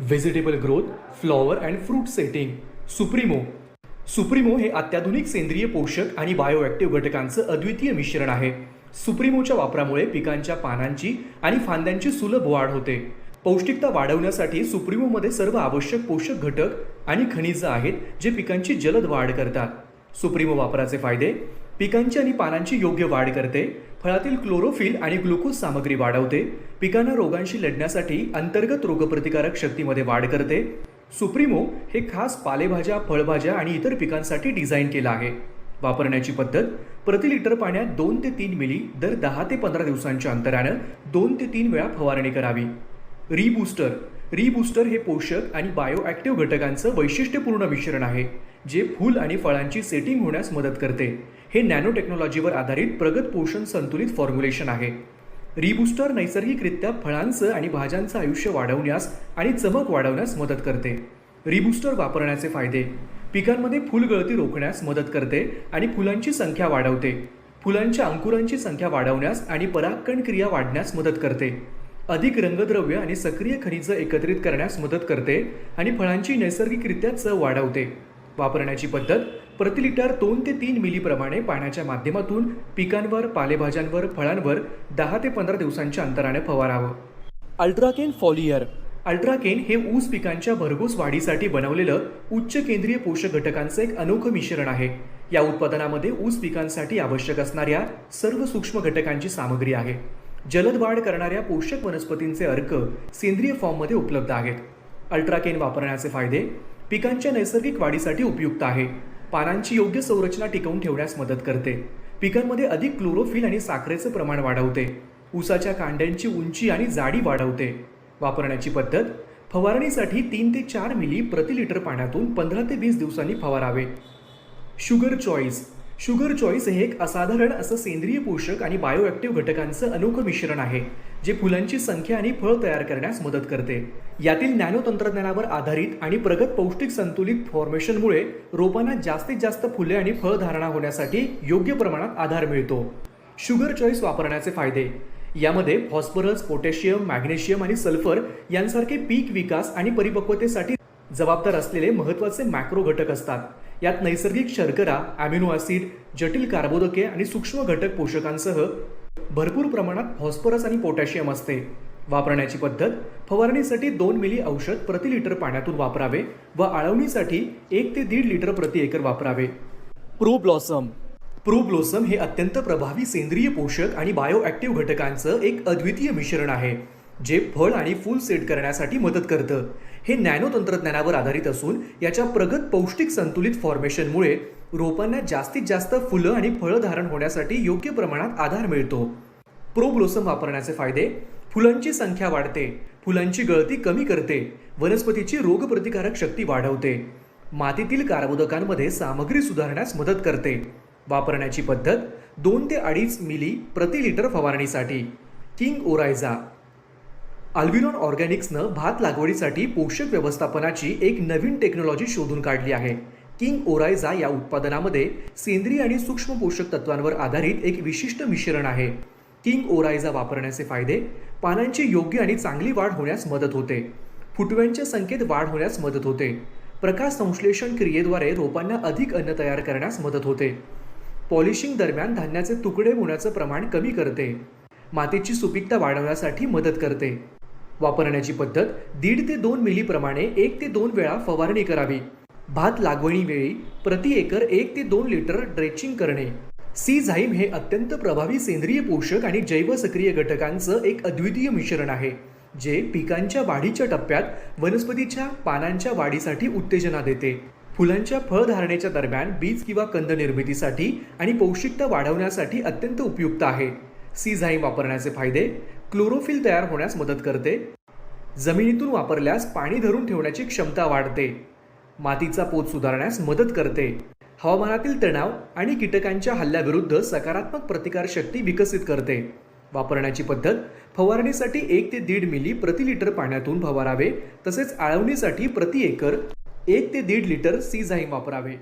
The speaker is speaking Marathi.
Vegetable growth flower and fruit setting supremo supremo हे अत्याधुनिक सेंद्रिय पोषक आणि बायोॲक्टिव्ह घटकांचं अद्वितीय मिश्रण आहे. सुप्रीमोच्या वापरामुळे पिकांच्या पानांची आणि फांद्यांची सुलभ वाढ होते. पौष्टिकता वाढवण्यासाठी सुप्रीमोमध्ये सर्व आवश्यक पोषक घटक आणि खनिजं आहेत जे पिकांची जलद वाढ करतात. सुप्रीमो वापराचे फायदे पिकांची आणि पानांची योग्य वाढ करते फळातील क्लोरोफिल आणि ग्लुकोज सामग्री वाढवते पिकांना रोगांशी लढण्यासाठी अंतर्गत रोगप्रतिकारक शक्तीमध्ये वाढ करते. सुप्रीमो हे खास पालेभाज्या फळभाज्या आणि इतर पिकांसाठी डिझाईन केलं आहे. वापरण्याची पद्धत प्रति लिटर पाण्यात दोन ते तीन मिली दर दहा ते पंधरा दिवसांच्या अंतरानं दोन ते तीन वेळा फवारणी करावी. रीबूस्टर रीबूस्टर हे पोषक आणि बायोॲक्टिव्ह घटकांचं वैशिष्ट्यपूर्ण मिश्रण आहे जे फूल आणि फळांची सेटिंग होण्यास मदत करते. हे नॅनो टेक्नॉलॉजीवर आधारित प्रगत पोषण संतुलित फॉर्म्युलेशन आहे. रिबुस्टर नैसर्गिकरित्या फळांचं आणि भाज्यांचं आयुष्य वाढवण्यास आणि चमक वाढवण्यास मदत करते. रिबुस्टर वापरण्याचे फायदे. पिकांमध्ये फुलगळती रोखण्यास मदत करते आणि फुलांची संख्या वाढवते. फुलांच्या अंकुरांची संख्या वाढवण्यास आणि परागकण क्रिया वाढण्यास मदत करते. अधिक रंगद्रव्य आणि सक्रिय खनिजं एकत्रित करण्यास मदत करते आणि फळांची नैसर्गिकरित्या चव वाढवते. वापरण्याची पद्धत प्रति लिटर दोन ते तीन मिलीप्रमाणे पाण्याच्या माध्यमातून पिकांवर पालेभाज्यांवर फळांवर दहा ते पंधरा दिवसांच्या अंतराने फवारावं. अल्ट्राकेन फॉलियर. अल्ट्राकेन हे ऊस पिकांच्या भरघोस वाढीसाठी बनवलेलं उच्च केंद्रीय पोषक घटकांचं एक अनोखं मिश्रण आहे. या उत्पादनामध्ये ऊस पिकांसाठी आवश्यक असणाऱ्या सर्व सूक्ष्म घटकांची सामग्री आहे. जलद वाढ करणाऱ्या पोषक वनस्पतींचे अर्क सेंद्रिय फॉर्ममध्ये उपलब्ध आहेत. अल्ट्राकेन वापरण्याचे फायदे पिकांच्या नैसर्गिक वाढीसाठी उपयुक्त आहे. पानांची योग्य संरचना टिकवून ठेवण्यास मदत करते. पिकांमध्ये अधिक क्लोरोफिल आणि साखरेचं प्रमाण वाढवते. ऊसाच्या कांड्यांची उंची आणि जाडी वाढवते. वापरण्याची पद्धत फवारणीसाठी तीन ते चार मिली प्रति लिटर पाण्यातून पंधरा ते वीस दिवसांनी फवारावे. शुगर चॉईस शुगर चॉईस हे एक असाधारण असं सेंद्रिय पोषक आणि बायोॲक्टिव्ह घटकांचं अनोखं मिश्रण आहे जे फुलांची संख्या आणि फळ तयार करण्यास मदत करते. यातील नॅनो तंत्रज्ञानावर आधारित आणि प्रगत पौष्टिक संतुलित फॉर्मेशनमुळे रोपांना जास्तीत जास्त फुले आणि फळधारणा होण्यासाठी योग्य प्रमाणात आधार मिळतो. शुगर चॉईस वापरण्याचे फायदे. यामध्ये फॉस्फरस पोटॅशियम मॅग्नेशियम आणि सल्फर यांसारखे पीक विकास आणि परिपक्वतेसाठी जबाबदार असलेले महत्त्वाचे मॅक्रो घटक असतात. यात नैसर्गिक शर्करा अॅमिनो ॲसिड जटिल कार्बोदके आणि सूक्ष्म घटक पोषकांसह भरपूर प्रमाणात फॉस्फरस आणि पोटॅशियम असते. वापरण्याची पद्धत फवारणीसाठी दोन मिली औषध प्रति लिटर पाण्यातून वापरावे व आळवणीसाठी एक ते दीड लिटर प्रति एकर वापरावे. प्रो ब्लॉसम प्रो ब्लॉसम हे अत्यंत प्रभावी सेंद्रिय पोषक आणि बायोॲक्टिव्ह घटकांचं एक अद्वितीय मिश्रण आहे. जे फळ आणि फूल सेट करण्यासाठी मदत करतं. हे नॅनो तंत्रज्ञानावर आधारित असून याच्या प्रगत पौष्टिक संतुलित फॉर्मेशनमुळे रोपांना जास्तीत जास्त फुलं आणि फळं धारण होण्यासाठी योग्य प्रमाणात आधार मिळतो. प्रो ब्लोसम वापरण्याचे फायदे फुलांची संख्या वाढते फुलांची गळती कमी करते वनस्पतीची रोगप्रतिकारक शक्ती वाढवते मातीतील कार्बोदकांमध्ये सामग्री सुधारण्यास मदत करते. वापरण्याची पद्धत दोन ते अडीच मिली प्रति लिटर फवारणीसाठी. किंग ओरायझा अल्बिनॉन ऑर्गॅनिक्सनं भात लागवडीसाठी पोषक व्यवस्थापनाची एक नवीन टेक्नॉलॉजी शोधून काढली आहे. किंग ओरायझा या उत्पादनामध्ये सेंद्रिय आणि सूक्ष्म पोषक तत्वांवर आधारित एक विशिष्ट मिश्रण आहे. किंग ओरायझा वापरण्याचे फायदे पानांची योग्य आणि चांगली वाढ होण्यास मदत होते. फुटव्यांच्या संख्येत वाढ होण्यास मदत होते. प्रकाश संश्लेषण क्रियेद्वारे रोपांना अधिक अन्न तयार करण्यास मदत होते. पॉलिशिंग दरम्यान धान्याचे तुकडे होण्याचं प्रमाण कमी करते. मातीची सुपीकता वाढवण्यासाठी मदत करते. वापरण्याची पद्धत दीड ते दोन मिलीप्रमाणे एक ते दोन वेळा फवारणी करावी. भात लागवणीवेळी प्रति एकर एक ते दोन लिटर ड्रेचिंग करणे. सी झाईम हे अत्यंत प्रभावी सेंद्रिय पोषक आणि जैवसक्रिय घटकांचं एक अद्वितीय मिश्रण आहे जे पिकांच्या वाढीच्या टप्प्यात वनस्पतीच्या पानांच्या वाढीसाठी उत्तेजना देते. फुलांच्या फळधारणेच्या दरम्यान बीज किंवा कंद निर्मितीसाठी आणि पौष्टिकता वाढवण्यासाठी अत्यंत उपयुक्त आहे. सी झाईम वापरण्याचे फायदे क्लोरोफिल तयार होण्यास मदत करते. जमिनीतून वापरल्यास पाणी धरून ठेवण्याची क्षमता वाढते. मातीचा पोत सुधारण्यास मदत करते. हवामानातील तणाव आणि कीटकांच्या हल्ल्याविरुद्ध सकारात्मक प्रतिकारशक्ती विकसित करते. वापरण्याची पद्धत फवारणीसाठी एक ते दीड मिली प्रति लिटर पाण्यातून फवारावे तसेच आळवणीसाठी प्रति एकर एक ते दीड लिटर सी झाईम वापरावे.